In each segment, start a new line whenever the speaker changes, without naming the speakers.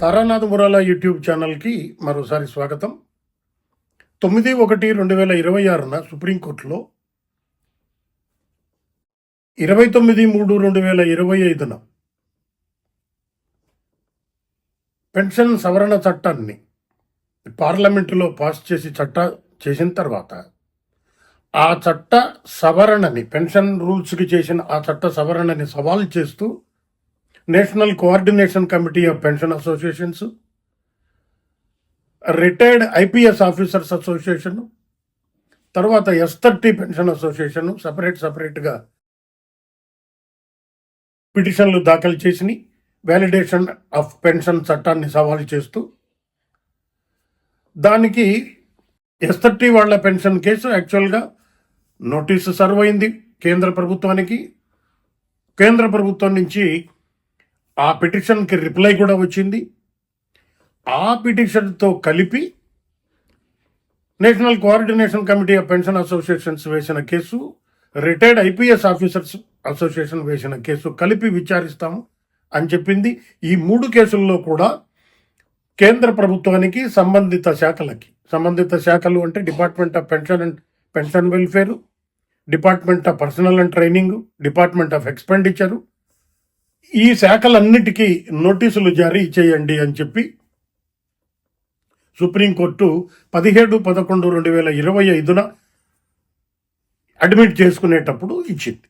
Taranath Murala YouTube ఛానల్కి మరోసారి స్వాగతం. తొమ్మిది ఒకటి రెండు వేల ఇరవై ఆరున సుప్రీంకోర్టులో ఇరవై తొమ్మిది మూడు రెండు వేల ఇరవై ఐదున పెన్షన్ సవరణ చట్టాన్ని పార్లమెంటులో పాస్ చేసి చట్ట చేసిన తర్వాత ఆ చట్ట సవరణని పెన్షన్ రూల్స్కి చేసిన ఆ చట్ట సవరణని సవాల్ చేస్తూ national coordination committee of pension associations retired IPS officers association తర్వాత S thirty pension association separate సపరేట్గా పిటిషన్లు దాఖలు చేసి వ్యాలిడేషన్ ఆఫ్ పెన్షన్ చట్టాన్ని సవాలు చేస్తూ దానికి ఎస్ థర్టీ వాళ్ళ పెన్షన్ కేసు యాక్చువల్గా నోటీసు సర్వ్ అయింది కేంద్ర ప్రభుత్వానికి. కేంద్ర ప్రభుత్వం నుంచి ఆ పిటిషన్కి రిప్లై కూడా వచ్చింది. ఆ పిటిషన్తో కలిపి national coordination committee of pension associations వేసిన case retired IPS officers association వేసిన కేసు కలిపి విచారిస్తాము అని చెప్పింది. ఈ మూడు కేసుల్లో కూడా కేంద్ర ప్రభుత్వానికి సంబంధిత శాఖలకి సంబంధిత శాఖలు అంటే department of pension and pension welfare department of personnel and training department of expenditure ఈ శాఖలన్నిటికీ నోటీసులు జారీ చేయండి అని చెప్పి సుప్రీంకోర్టు పదిహేడు పదకొండు రెండు వేల ఇరవై ఐదున అడ్మిట్ చేసుకునేటప్పుడు ఇచ్చింది.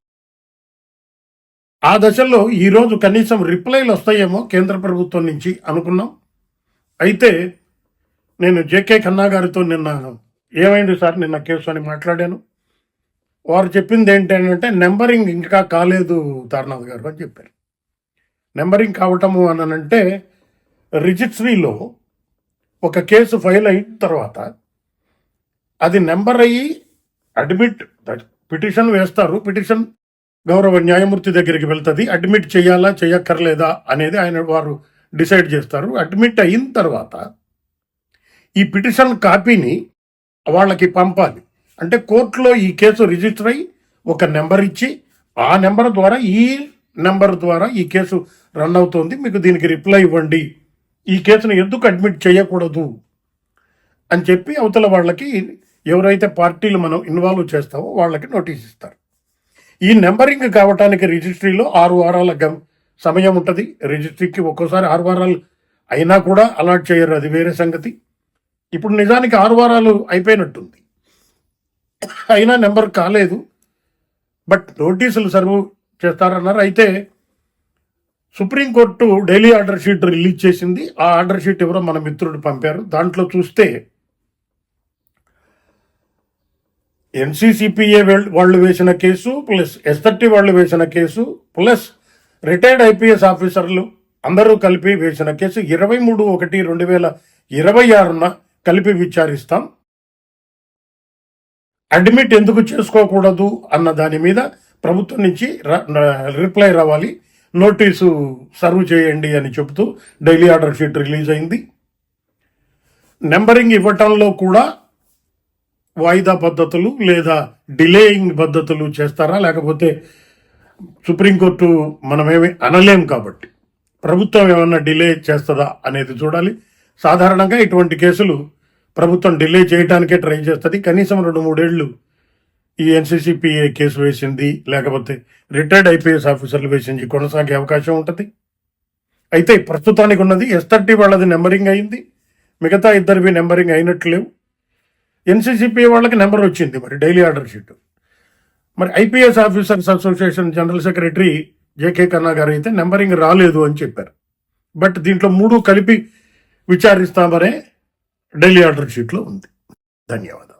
ఆ దశలో ఈరోజు కనీసం రిప్లైలు వస్తాయేమో కేంద్ర ప్రభుత్వం నుంచి అనుకున్నాం. అయితే నేను జేకే ఖన్నా గారితో నిన్న ఏమైంది సార్? నిన్న కేసు అని మాట్లాడాను. వారు చెప్పింది ఏంటంటే నెంబరింగ్ ఇంకా కాలేదు తారనాథ్ గారు అని చెప్పారు. నెంబరింగ్ కావటము అని అంటే రిజిస్ట్రీలో ఒక కేసు ఫైల్ అయిన తర్వాత అది నెంబర్ అయ్యి అడ్మిట్ పిటిషన్ వేస్తారు. పిటిషన్ గౌరవ న్యాయమూర్తి దగ్గరికి వెళ్తుంది. అడ్మిట్ చేయాలా చేయక్కర్లేదా అనేది ఆయన వారు డిసైడ్ చేస్తారు. అడ్మిట్ అయిన తర్వాత ఈ పిటిషన్ కాపీని వాళ్ళకి పంపాలి. అంటే కోర్టులో ఈ కేసు రిజిస్టర్ అయ్యి ఒక నెంబర్ ఇచ్చి ఆ నెంబర్ ద్వారా ఈ నెంబర్ ద్వారా ఈ కేసు రన్ అవుతోంది. మీకు దీనికి రిప్లై ఇవ్వండి. ఈ కేసును ఎందుకు అడ్మిట్ చేయకూడదు అని చెప్పి అవతల వాళ్ళకి ఎవరైతే పార్టీలు మనం ఇన్వాల్వ్ చేస్తామో వాళ్ళకి నోటీస్ ఇస్తారు. ఈ నెంబరింగ్ కావటానికి రిజిస్ట్రీలో ఆరు వారాల సమయం ఉంటుంది. రిజిస్ట్రీకి ఒక్కోసారి ఆరు వారాలు అయినా కూడా అలాట్ చేయరు. అది వేరే సంగతి. ఇప్పుడు నిజానికి ఆరు వారాలు అయిపోయినట్టుంది. అయినా నెంబర్ కాలేదు. బట్ నోటీసులు సర్వ్ చేస్తారన్నారు. అయితే supreme court daily order sheet release చేసింది. ఆ ఆర్డర్ షీట్ ఎవరో మన మిత్రుడు పంపారు. దాంట్లో చూస్తే ఎన్సీసీపీఏ వాళ్ళు వేసిన కేసు ప్లస్ ఎస్ఎట్టి వాళ్ళు వేసిన కేసు ప్లస్ రిటైర్డ్ ఐపీఎస్ ఆఫీసర్లు అందరూ కలిపి వేసిన కేసు ఇరవై మూడు ఒకటి రెండు వేల ఇరవై ఆరున కలిపి విచారిస్తాం. అడ్మిట్ ఎందుకు చేసుకోకూడదు అన్న దాని మీద ప్రభుత్వం నుంచి రిప్లై రావాలి. నోటీసు సర్వ్ చేయండి అని చెబుతూ డైలీ ఆర్డర్ షీట్ రిలీజ్ అయింది. నెంబరింగ్ ఇవ్వటంలో కూడా వాయిదా పద్ధతులు లేదా డిలేయింగ్ పద్ధతులు చేస్తారా? లేకపోతే సుప్రీంకోర్టు మనమేమి అనలేం కాబట్టి ప్రభుత్వం ఏమన్నా డిలే చేస్తుందా అనేది చూడాలి. సాధారణంగా ఇటువంటి కేసులు ప్రభుత్వం డిలే చేయడానికే ట్రై చేస్తుంది. కనీసం రెండు మూడేళ్ళు ఈ ఎన్సీసీపీఏ కేసు వేసింది లేకపోతే రిటైర్డ్ ఐపీఎస్ ఆఫీసర్లు వేసింది కొనసాగే అవకాశం ఉంటుంది. అయితే ప్రస్తుతానికి ఉన్నది ఎస్ థర్టీ వాళ్ళది నెంబరింగ్ అయింది. మిగతా ఇద్దరివి నెంబరింగ్ అయినట్లు లేవు. ఎన్సీసీపీ వాళ్ళకి నెంబర్ వచ్చింది మరి డైలీ ఆర్డర్ షీట్. మరి IPS officers association general secretary J K Kanna అయితే నెంబరింగ్ రాలేదు అని చెప్పారు. బట్ దీంట్లో మూడు కలిపి విచారిస్తామనే డైలీ ఆర్డర్ షీట్లో ఉంది. ధన్యవాదాలు.